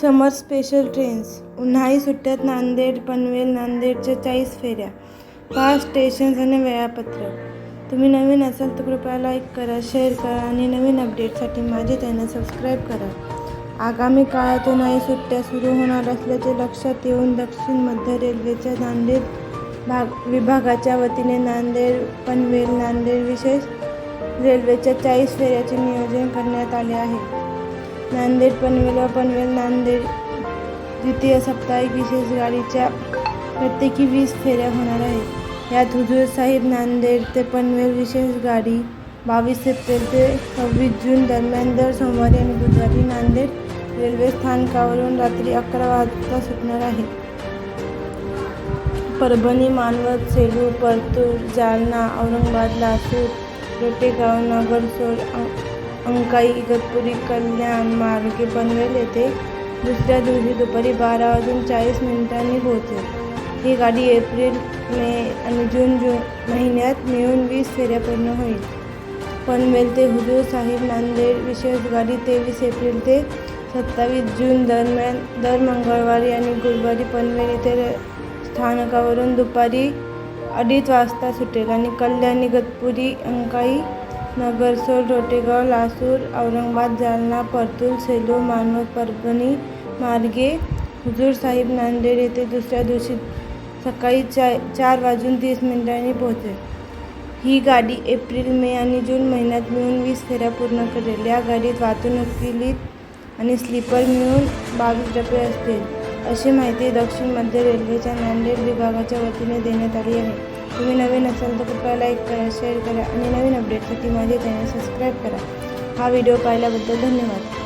समर special trains. उन्हाळी सुट्ट्यात नांदेड पनवेल नांदेडच्या चाळीस फेऱ्या पाच स्टेशन्स आणि वेळापत्रक. तुम्ही नवीन असाल तर कृपया लाईक करा शेअर करा आणि नवीन अपडेटसाठी माझे चॅनल सबस्क्राईब करा. आगामी काळात उन्हाळी सुट्ट्या सुरू होणार असल्याचे लक्षात येऊन दक्षिण मध्य रेल्वेच्या नांदेड भाग विभागाच्या वतीने नांदेड पनवेल नांदेड विशेष रेल्वेच्या चाळीस फेऱ्याचे नियोजन करण्यात आले आहे. नांदेड पनवेल व पनवेल नांदेड. द्वितीय साप्ताहिक विशेष गाडीच्या प्रत्येकी वीस फेऱ्या होणार आहेत. यात हुजूर साहिब नांदेड ते पनवेल विशेष गाडी बावीस एप्रिल ते सव्वीस जून दरम्यान दर सोमवारी आणि बुधवारी नांदेड रेल्वे स्थानकावरून रात्री अकरा वाजता सुटणार आहे. परभणी मानवत सेलू परतूर जालना औरंगाबाद लातूर रोटेगाव नगरसोड अंकाई इगतपुरी कल्याण मार्गे पनवेल येथे. दुसऱ्या दिवशी दुपारी बारा वाजून चाळीस मिनिटांनी पोहोचेल. ही गाडी एप्रिल मे आणि जून जून महिन्यात मिळून वीस फेऱ्या पूर्ण होईल. पनवेल ते हुजूर साहिब नांदेड विशेष गाडी तेवीस एप्रिल ते सत्तावीस जून दरम्यान दर मंगळवारी आणि गुरुवारी पनवेल येथे स्थानकावरून दुपारी अडीच वाजता सुटेल आणि कल्याण इगतपुरी अंकाई नगरसोल रोटेगाव लासूर औरंगाबाद जालना परतूर सेलू मानवत परभणी मार्गे हुजूर साहिब नांदेड येथे दुसऱ्या दिवशी सकाळी चा चार वाजून तीस मिनिटांनी पोहोचेल. ही गाडी एप्रिल मे आणि जून महिन्यात मिळून वीस फेऱ्या पूर्ण करेल. या गाडीत वातानुकूलित आणि स्लीपर मिळून बावीस डबे असतील अशी माहिती दक्षिण मध्य रेल्वेच्या नांदेड विभागाच्या वतीने देण्यात आली आहे. तुम्ही नवीन असाल तर कृपया लाईक करा शेअर करा आणि नवीन अपडेटसाठी माझे चॅनल सबस्क्राईब करा. हा व्हिडिओ पाहिल्याबद्दल धन्यवाद.